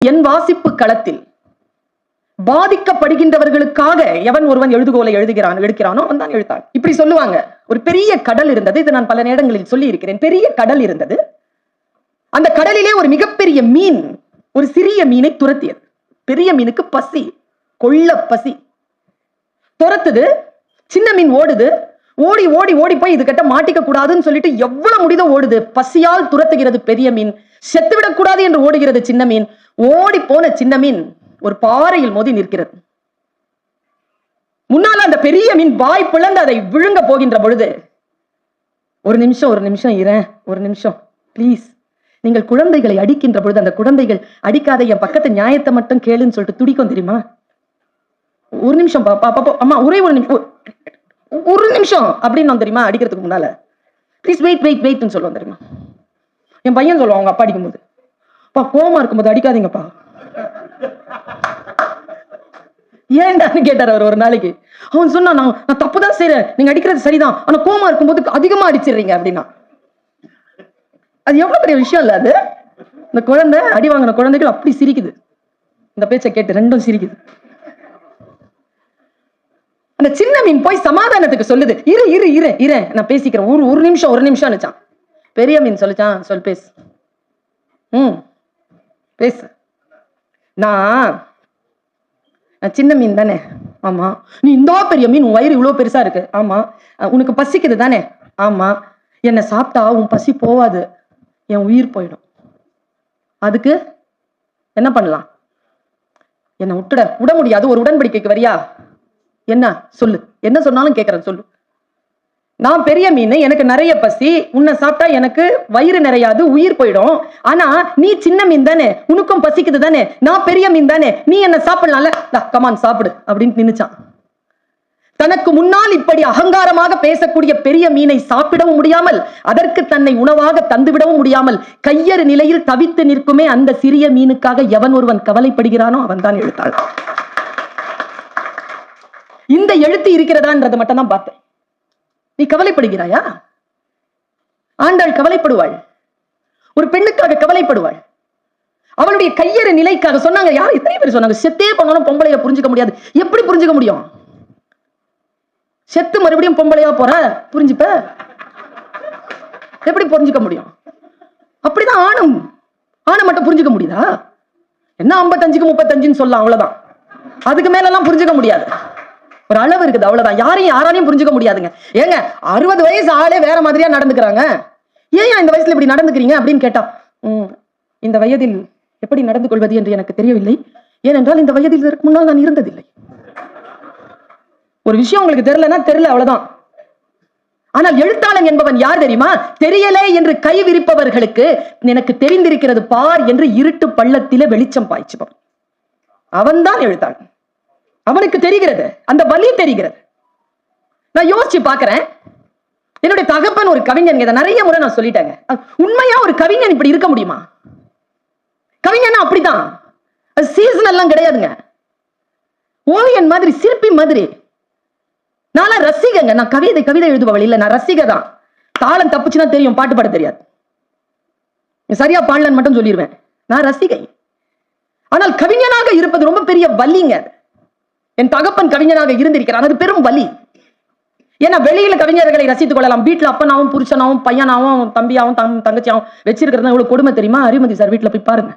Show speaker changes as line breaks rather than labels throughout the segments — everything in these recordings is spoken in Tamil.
என் வாசிப்பு களத்தில் பாதிக்கப்படுகின்றவர்களுக்காக எவன் ஒருவன் எழுதுகோலை எழுதுகிறான் எடுக்கிறானோ அவன் தான் எழுத்தான் இப்படி சொல்லுவாங்க. ஒரு பெரிய கடல் இருந்தது இது நான் பல நேரங்களில் சொல்லி இருக்கிறேன் பெரிய கடல் இருந்தது. அந்த கடலிலே ஒரு மிகப்பெரிய மீன் ஒரு சிறிய மீனை துரத்தியது. பெரிய மீனுக்கு பசி கொள்ள பசி. துரத்துது சின்ன மீன் ஓடுது ஓடி ஓடி ஓடி போய் இது கிட்ட மாட்டிக்க கூடாதுன்னு சொல்லிட்டு எவ்வளவு முடிதோ ஓடுது. பசியால் துரத்துகிறது பெரிய மீன். செத்துவிடக் கூடாது என்று ஓடுகிறது சின்ன மீன். ஓடி போன சின்ன மீன் ஒரு பாறையில் மோதி நிற்கிறது. முன்னால அந்த பெரிய மீன் வாய் பிளந்து அதை விழுங்க போகின்ற பொழுது ஒரு நிமிஷம் ஒரு நிமிஷம் இரு ஒரு நிமிஷம். ப்ளீஸ் நீங்கள் குழந்தைகளை அடிக்கின்ற பொழுது அந்த குழந்தைகள் அடிக்காத என் பக்கத்து நியாயத்தை மட்டும் கேளுன்னு சொல்லிட்டு துடிக்கும் தெரியுமா? ஒரு நிமிஷம் பாப்பா அம்மா ஒரே ஒரு நிமிஷம் ஒரு நிமிஷம் அப்படின்னு நான் தெரியுமா? அடிக்கிறதுக்கு முன்னால. ப்ளீஸ் வெயிட் வெயிட் வெயிட்னு சொல்லுவோம் தெரியுமா? என் பையன் சொல்லுவான் அவங்க அப்பா அடிக்கும்போது. அப்பா கோமா இருக்கும்போது அடிக்காதீங்கப்பா. ஏன்டான்னு கேட்டார் அவர் ஒரு நாளைக்கு. அவன் சொன்னா நான் நான் தப்பு தான் செய்றேன். நீங்க அடிக்கிறது சரிதான். ஆனா கோமா இருக்கும்போது அதிகமா அடிச்சிடுறீங்க அப்படின்னா. அது எவ்வளவு பெரிய விஷயம் இல்ல அது? இந்த குழந்தை அடி வாங்கின குழந்தைகள் அப்படி சிரிக்குது. இந்த பேச்சை கேட்டு ரெண்டும் சிரிக்குது. அந்த சின்ன மீன் போய் சமாதானத்துக்கு சொல்லுது. இரு இரு இரு இரு. நான் பேசிக்கிறேன். ஒரு ஒரு நிமிஷம் ஒரு நிமிஷம் நினைச்சான் பெரிய மீன் சொல்லிச்சான். சொல் பேசு. ம். பேசு. நான் நான் சின்ன மீன் தானே. ஆமா. நீ இந்த பெரிய மீன் உன் வயிறு இவ்வளோ பெருசா இருக்கு. ஆமா. உனக்கு பசிக்குது தானே. ஆமா. என்னை சாப்பிட்டா உன் பசி போவாது. என் உயிர் போயிடும். அதுக்கு என்ன பண்ணலாம்? என்னை விட்டுட விட முடியாது. ஒரு உடன்படிக்கைக்கு வரியா? என்ன? சொல்லு. என்ன சொன்னாலும் கேட்கறேன் சொல்லு. நான் பெரிய மீன் எனக்கு நிறைய பசி. உன்னை சாப்பிட்டா எனக்கு வயிறு நிறையாது உயிர் போயிடும். ஆனா நீ சின்ன மீன் தானே. உனக்கும் பசிக்குது தானே. நான் பெரிய மீன் தானே. நீ என்ன சாப்பிடலாம்ல? கமான் சாப்பிடு அப்படின்னு நினைச்சான் தனக்கு முன்னால் இப்படி அகங்காரமாக பேசக்கூடிய பெரிய மீனை சாப்பிடவும் முடியாமல் அதற்கு தன்னை உணவாக தந்துவிடவும் முடியாமல் கையறு நிலையில் தவித்து நிற்குமே அந்த சிறிய மீனுக்காக எவன் ஒருவன் கவலைப்படுகிறானோ அவன் தான் எழுத்தாள் இந்த எழுத்து இருக்கிறதான்றதை மட்டும் தான் பார்த்தேன். நீ கவலைப்படுகிறாயா? ஆண்டாள் கவலைப்படுவாள். ஒரு பெண்ணுக்காக கவலைப்படுவாள். அவளுடைய கையற நிலைக்காக சொன்னாங்க. யார்? இத்தனை பேர் சொன்னாங்க? செத்தே போனாலும் பொம்பளைய புரிஞ்சுக்க முடியாது. எப்படி புரிஞ்சுக்க முடியும்? செத்து மறுபடியும் பொம்பளையா போற? புரிஞ்சுப்ப? எப்படி புரிஞ்சுக்க முடியும்? அப்படிதான் ஆணும். ஆணை மட்டும் புரிஞ்சுக்க முடியுதா? என்ன ஐம்பத்தஞ்சுக்கு முப்பத்தஞ்சுன்னு சொல்லலாம் அவ்வளவுதான். அதுக்கு மேல எல்லாம் புரிஞ்சுக்க முடியாது. ஒரு அளவு இருக்குது அவ்வளவுதான். யாரையும் யாராலையும் புரிஞ்சுக்க முடியாதுங்க. ஏங்க அறுபது வயசு ஆளே வேற மாதிரியா நடந்துக்கிறாங்க? ஏன் இந்த வயசுல இப்படி நடந்துக்கிறீங்க அப்படின்னு கேட்டா உம் இந்த வயதில் எப்படி நடந்து கொள்வது என்று எனக்கு தெரியவில்லை. ஏனென்றால் இந்த வயதில் இதற்கு முன்னால் நான் இருந்ததில்லை. ஒரு விஷயம் உங்களுக்கு தெரியலன்னா தெரியல அவ்வளவுதான். ஆனால் எழுத்தாளன் என்பவன் யார் தெரியுமா? தெரியலே என்று கை விரிப்பவர்களுக்கு எனக்கு தெரிந்திருக்கிறது பார் என்று இருட்டு பள்ளத்திலே வெளிச்சம் பாய்ச்சுபவன். அவன்தான் எழுத்தாளன். அவனுக்கு தெரிகிறது. அந்த வலி தெரிகிறது. நான் யோசிச்சு பாக்குறேன் என்னுடைய தகப்பன் ஒரு கவிஞன். இதை நிறைய முறை நான் சொல்லிட்டேங்க. உண்மையா ஒரு கவிஞன் இப்படி இருக்க முடியுமா? கவிஞனா அப்படிதான். அது சீசன் எல்லாம் கிடையாதுங்க. ஓவியன் மாதிரி சிற்பி மாதிரி. நான்லாம் ரசிகங்க. நான் கவிதை கவிதை எழுதுபவள். இல்ல நான் ரசிக தான் தாளம் தப்புச்சுன்னா தெரியும். பாட்டு பாட தெரியாது. சரியா பாடலன்னு மட்டும் சொல்லிடுவேன் நான் ரசிகை. ஆனால் கவிஞனாக இருப்பது ரொம்ப பெரிய வலிங்க அது. என் தகப்பன் கவிஞனாக இருந்திருக்கிறான் அது பெரும் வலி. ஏன்னா வெளியில கவிஞர்களை ரசித்துக் கொள்ளலாம். வீட்டுல அப்பனாவும் புருஷனாவும் பையனாவும் தம்பியாவும் தம் தங்கச்சியாவும் வச்சிருக்கிறது எவ்வளவு கொடுமை தெரியுமா? அறிமதி சார் வீட்டுல போய் பாருங்க.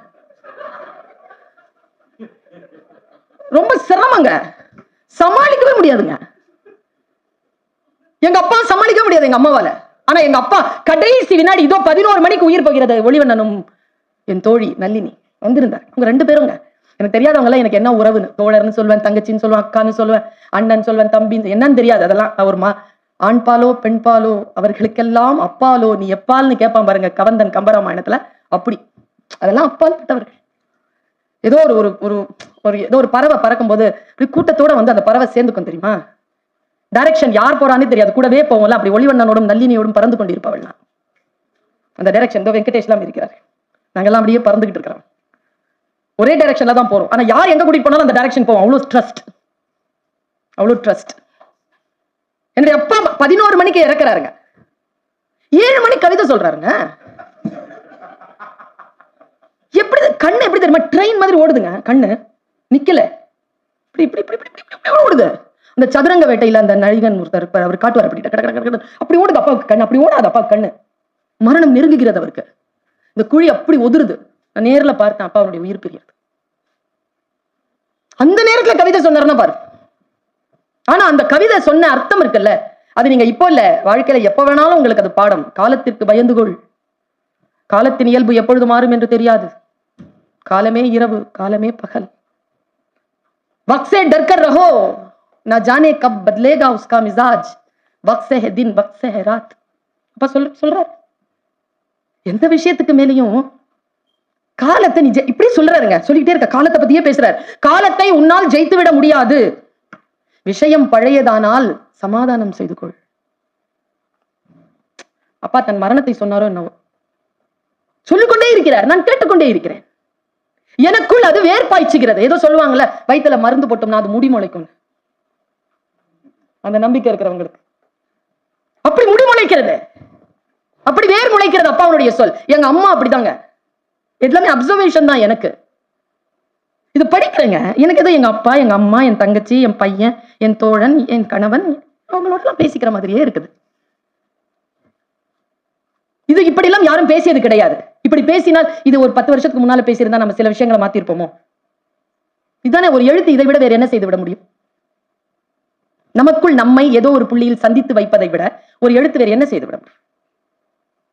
ரொம்ப சிரமங்க. சமாளிக்கவே முடியாதுங்க. எங்க அப்பா சமாளிக்க முடியாது எங்க அம்மாவால. ஆனா எங்க அப்பா கடைசி வினாடி இதோ பதினோரு மணிக்கு உயிர் போகிறது ஒளிவண்ணனும் என் தோழி நல்லினி வந்திருந்தார். உங்க ரெண்டு பேருங்க. எனக்கு தெரியாதவங்க எல்லாம் எனக்கு என்ன உறவுன்னு? தோழர்னு சொல்லுவேன் தங்கச்சின்னு சொல்லுவேன் அக்கான்னு சொல்லுவேன் அண்ணன் சொல்லுவேன் தம்பின்னு என்னன்னு தெரியாது. அதெல்லாம் அவர் மா ஆண்பாலோ பெண்பாலோ அவர்களுக்கெல்லாம் அப்பாலோ நீ எப்பால்னு கேட்பான் பாருங்க கவந்தன் கம்பராமாயணத்துல. அப்படி. அதெல்லாம் அப்பால் பட்டவர்கள். ஏதோ ஒரு ஒரு ஒரு ஒரு ஏதோ ஒரு பறவை பறக்கும் போது கூட்டத்தோட வந்து அந்த பறவை சேர்ந்துக்கும் தெரியுமா? டைரக்ஷன் யார் போறான்னு தெரியாது. கூடவே போவோம்ல அப்படி ஒளிவண்ணனோடும் நல்லினியோடும் பறந்து கொண்டிருப்பவள்லாம். அந்த டைரக்ஷன் இதோ வெங்கடேஷ்லாம் இருக்கிறார் நாங்கெல்லாம் அப்படியே பறந்துகிட்டு இருக்கிறோம். ஒரே டைரக்ஷன்ல தான் போறோம். ஆனா யார் எங்க கூட்டிட்டு போனாலும் அந்த டைரக்ஷன் போவோம். அவ்வளவு ட்ரஸ்ட் அவ்வளவு ட்ரஸ்ட் என்னுடைய அப்பா பதினோரு மணிக்கு இறக்குறாருங்க. ஏழு மணிக்கு கவிதை சொல்றாருங்க. எப்படி கண்ணு எப்படி தெரியுமா? ட்ரெயின் மாதிரி ஓடுதுங்க. கண்ணு நிக்கல. இப்படி இப்படி இப்படி இப்படி இப்படி ஓடுது. அந்த சதுரங்க வேட்டையில அந்த நழிகன் ஒருத்தர் இருப்பார். அவர் காட்டுவார் அப்படி கட கட கட. அப்படி ஓடுது அப்பாவுக்கு கண்ணு. அப்படி ஓடாது அப்பாவுக்கு கண்ணு. மரணம் நெருங்குகிறது அவருக்கு. இந்த குழி அப்படி ஒதுருது. நான் நேர்ல பார்த்தேன் அப்பா அவருடைய உயிர் பிரியறது அந்த நேரத்துல கவிதை சொன்னாருன்னா பாரு ஆனா அந்த கவிதை சொன்ன அர்த்தம் இருக்குல்ல அது நீங்க இப்போ இல்ல வாழ்க்கையில எப்ப வேணாலும் உங்களுக்கு அது பாடம் காலத்திற்கு பயந்து கொள் காலத்தின் இயல்பு எப்பொழுது மாறும் என்று தெரியாது காலமே இரவு காலமே பகல் वक्त से डर कर रहो ना जाने कब बदलेगा उसका मिजाज वक्त से है दिन वक्त से है रात அப்ப சொல் சொல்றார் எந்த விஷயத்துக்கு மேலேயும் காலத்தை நீ இப்படி சொல்றாருங்க. சொல்லிக்கிட்டே இருக்க. காலத்தை பத்தியே பேசுறாரு. காலத்தை உன்னால் ஜெயித்து விட முடியாது. விஷயம் பழையதானால் சமாதானம் செய்து கொள். அப்பா தன் மரணத்தை சொன்னாரோ என்னவோ. சொல்லிக்கொண்டே இருக்கிறார். நான் கேட்டுக்கொண்டே இருக்கிறேன். எனக்குள் அது வேர்பாய்ச்சுகிறது. ஏதோ சொல்லுவாங்கல்ல வயிற்றுல மருந்து போட்டோம்னா அது முடி முளைக்கும் அந்த நம்பிக்கை இருக்கிறவங்களுக்கு. அப்படி முடி முளைக்கிறது. அப்படி வேர் முளைக்கிறது அப்பாவுடைய சொல். எங்க அம்மா அப்படிதாங்க. எல்லாமே அப்சர்வேஷன் தான் எனக்கு. இது படிக்கிறேங்க. எனக்கு ஏதோ எங்க அப்பா எங்க அம்மா என் தங்கச்சி என் பையன் என் தோழன் என் கணவன் அவங்களோடலாம் பேசிக்கிற மாதிரியே இருக்குது. இது இப்படிலாம் யாரும் பேசியது கிடையாது. இப்படி பேசினால் இது ஒரு பத்து வருஷத்துக்கு முன்னால பேசியிருந்தா நம்ம சில விஷயங்களை மாத்திருப்போமோ? இதுதானே ஒரு எழுத்து. இதை விட வேற என்ன செய்து விட முடியும்? நமக்குள் நம்மை ஏதோ ஒரு புள்ளியில் சந்தித்து வைப்பதை விட ஒரு எழுத்து வேற என்ன செய்து விட முடியும்?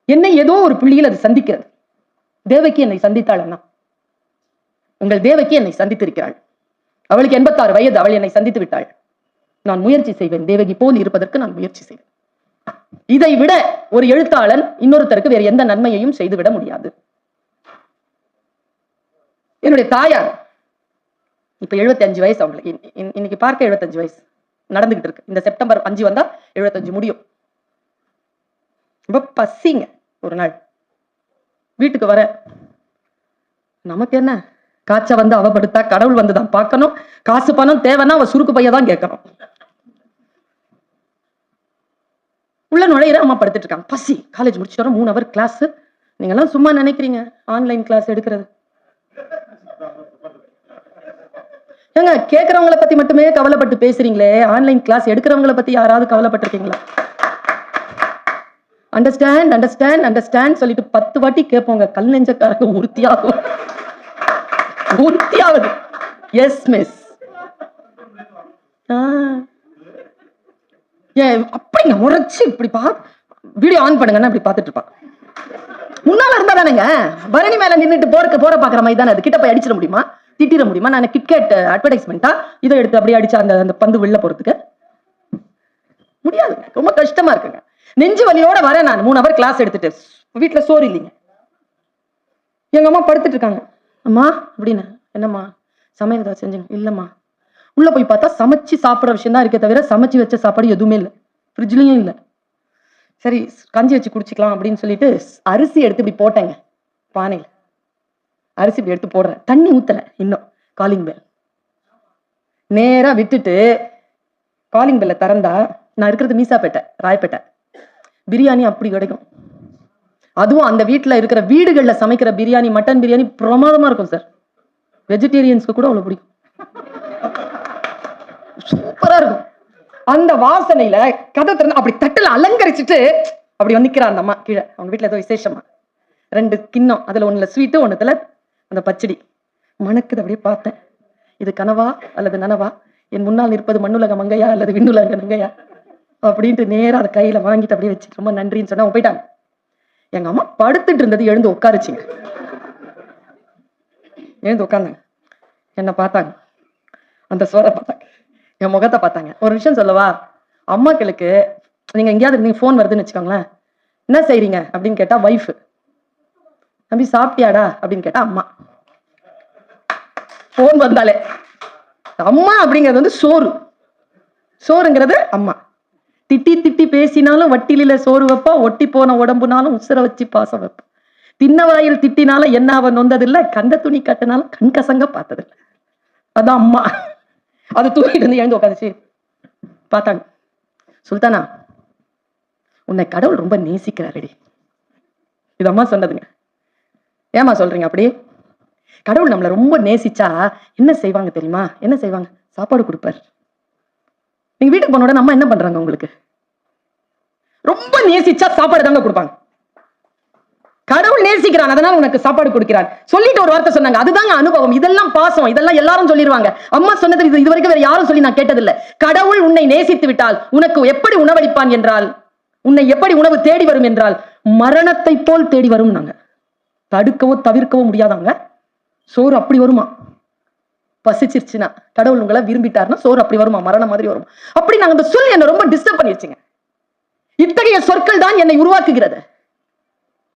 என்னை ஏதோ ஒரு புள்ளியில் அது சந்திக்கிறது. தேவகி என்னை சந்தித்தாள் அண்ணா. உங்கள் தேவகி என்னை சந்தித்திருக்கிறாள். அவளுக்கு எண்பத்தாறு வயது அவள் என்னை சந்தித்து விட்டாள். நான் முயற்சி செய்வேன். தேவகி போல் இருப்பதற்கு நான் முயற்சி செய்வேன். இதை விட ஒரு எழுத்தாளன் இன்னொருத்தருக்கு வேறு எந்த நன்மையையும் செய்துவிட முடியாது. என்னுடைய தாயார் இப்ப 75 வயசு அவங்களுக்கு. இன்னைக்கு பார்க்க 75 வயசு. நடந்துகிட்டு இருக்கு. இந்த செப்டம்பர் அஞ்சு வந்தா 75 முடியும். ரொம்ப பசிங்க ஒரு நாள். வீட்டுக்கு வர. நமக்கு என்ன? காய்ச்ச வந்து அவப்படுத்தா கடவுள் வந்து தான் பார்க்கணும். காசு பணம் தேவைன்னா அவ சுருக்கு பைய தான் கேட்கணும். உள்ள நுழையிற அம்மா படுத்துட்டு இருக்காங்க. பசி. காலேஜ் முடிச்சுட்டு வரோம் மூணு ஹவர் கிளாஸ் நீங்க எல்லாம் சும்மா நினைக்கிறீங்க. ஆன்லைன் கிளாஸ் எடுக்கிறது. ஏங்க கேக்குறவங்கள பத்தி மட்டுமே கவலைப்பட்டு பேசுறீங்களே. ஆன்லைன் கிளாஸ் எடுக்கிறவங்கள பத்தி யாராவது கவலைப்பட்டிருக்கீங்களா? அண்டர்ஸ்டாண்ட் அண்டர்ஸ்டாண்ட் அண்டர்ஸ்டாண்ட் சொல்லிட்டு பத்து வாட்டி கேட்போங்க கல் நெஞ்சக்காரங்க உறுத்தியாகும். உறுத்தியாவது. எஸ் மிஸ் ஏன் அப்படிங்க முறைச்சு இப்படி பா வீடியோ ஆன் பண்ணுங்கன்னா இப்படி பார்த்துட்டு இருப்பான் முன்னால இருந்தா தானேங்க. பரணி மேல நின்னுட்டு போறக்க போற பாக்குற மாதிரி தானே அது. கிட்ட போய் அடிச்சிட முடியுமா? திட்டிட முடியுமா? நான் கிட்கேட் அட்வர்டைஸ்மெண்ட்டா இதை எடுத்து அப்படியே அடிச்சு அந்த அந்த பந்து வெளில போறதுக்கு? முடியாதுங்க. ரொம்ப கஷ்டமா இருக்குங்க. நெஞ்சு வலியோட வரேன் நான். மூணு அவர் கிளாஸ் எடுத்துட்டு. வீட்டில் சோறு இல்லைங்க. எங்க அம்மா படுத்துட்டு இருக்காங்க. அம்மா அப்படின்னு. என்னம்மா? சமையல் ஏதாவது செஞ்சுங்க இல்லம்மா. உள்ள போய் பார்த்தா சமைச்சு சாப்பிட்ற விஷயம் தான் இருக்கே தவிர சமைச்சு வச்ச சாப்பாடு எதுவுமே இல்லை. ஃப்ரிட்ஜ்லையும் இல்லை. சரி கஞ்சி வச்சு குடிச்சிக்கலாம் அப்படின்னு சொல்லிட்டு அரிசி எடுத்து இப்படி போட்டேங்க. பானையில். அரிசி இப்படி எடுத்து போடுறேன். தண்ணி ஊத்துறேன் இன்னும். காலிங் பெல் நேரா விட்டுட்டு காலிங் பெல்ல திறந்தா நான் இருக்கிறது மீசாப்பேட்டை ராயப்பேட்டை. பிரியாணி அப்படி கிடைக்கும். அதுவும் அந்த வீட்டில் இருக்கிற வீடுகளில் சமைக்கிற பிரியாணி மட்டன் பிரியாணி பிரமாதமாக இருக்கும் சார். வெஜிடேரியன்ஸ்க்கு கூட அவ்வளோ பிடிக்கும். சூப்பராக இருக்கும். அந்த வாசனையில கதை திறந்து அப்படி தட்டில் அலங்கரிச்சுட்டு அப்படி வந்து நிக்கிறா அந்த அம்மா கீழே. அவங்க வீட்டில் ஏதோ விசேஷமா. ரெண்டு கிண்ணம் அதில் ஒன்றில் ஸ்வீட்டு ஒண்ணுத்துல அந்த பச்சடி. மணக்குது அப்படியே பார்த்தேன். இது கனவா அல்லது நனவா? என் முன்னால் நிற்பது மண்ணுலக மங்கையா அல்லது விண்ணுலக நங்கையா? அப்படின்ட்டு நேரா அதை கையில வாங்கிட்டு அப்படியே வச்சு ரொம்ப நன்றின்னு சொன்னா போயிட்டாங்க எங்க அம்மா படுத்துட்டு இருந்தது எழுந்து உட்காருச்சிங்க. எழுந்து உட்காந்தாங்க. என்னை பார்த்தாங்க. அந்த சோரை பார்த்தாங்க. என் முகத்தை பார்த்தாங்க. ஒரு விஷயம் சொல்லவா? அம்மாக்களுக்கு நீங்க எங்கேயாவது நீங்கள் ஃபோன் வருதுன்னு வச்சுக்கோங்களேன். என்ன செய்றீங்க? அப்படின்னு கேட்டா ஒய்ஃபு தம்பி சாப்பிட்டியாடா? அப்படின்னு கேட்டா அம்மா. ஃபோன் வந்தாலே. அம்மா அப்படிங்கிறது வந்து சோறு. சோறுங்கிறது அம்மா. திட்டி திட்டி பேசினாலும் வட்டிலில சோறு வைப்பா ஒட்டி போன உடம்புனாலும் உசுர வச்சு பாசம் வைப்பா. தின்ன வாயில் திட்டினாலும் என்ன அவன் நொந்ததில்லை கந்த துணி கட்டினாலும் கண் கசங்க பார்த்ததில்ல. அதான் அம்மா. அது தூக்கிட்டு இருந்து எழுந்து உட்காந்துச்சு பார்த்தாங்க. சுல்தானா உன்னை கடவுள் ரொம்ப நேசிக்கிறாரடி. இது அம்மா சொன்னதுங்க. ஏமா சொல்றீங்க அப்படி? கடவுள் நம்மளை ரொம்ப நேசிச்சா என்ன செய்வாங்க தெரியுமா? என்ன செய்வாங்க? சாப்பாடு கொடுப்பாரு. நீங்க வீட்டுக்கு போன உடனே அம்மா என்ன பண்றாங்க உங்களுக்கு? ரொம்ப நேசிச்சா சாப்பாடு தாங்க கொடுப்பாங்க. கடவுள் நேசிக்கிறான் அதனால உனக்கு சாப்பாடு கொடுக்கிறான் சொல்லிட்டு ஒரு வார்த்தை சொன்னாங்க. அதுதாங்க அனுபவம். இதெல்லாம் பாசம். இதெல்லாம் எல்லாரும் சொல்லிடுவாங்க அம்மா சொன்னது இது வரைக்கும் வேற யாரும் சொல்லி நான் கேட்டதில்லை. கடவுள் உன்னை நேசித்து விட்டால் உனக்கு எப்படி உணவளிப்பான் என்றால் உன்னை எப்படி உணவு தேடி வரும் என்றால் மரணத்தை போல் தேடி வரும் நாங்க தடுக்கவோ தவிர்க்கவோ முடியாதாங்க? சோறு அப்படி வருமா? பசிச்சிருச்சுன்னா கடவுள் உங்களை விரும்பிட்டாருன்னா சோறு அப்படி வருமா? மரணம் மாதிரி வரும்? அப்படி நாங்க அந்த சொல் என்னை ரொம்ப டிஸ்டர்ப் பண்ணிருச்சுங்க. இத்தகைய சொற்கள் தான் என்னை உருவாக்குகிறது.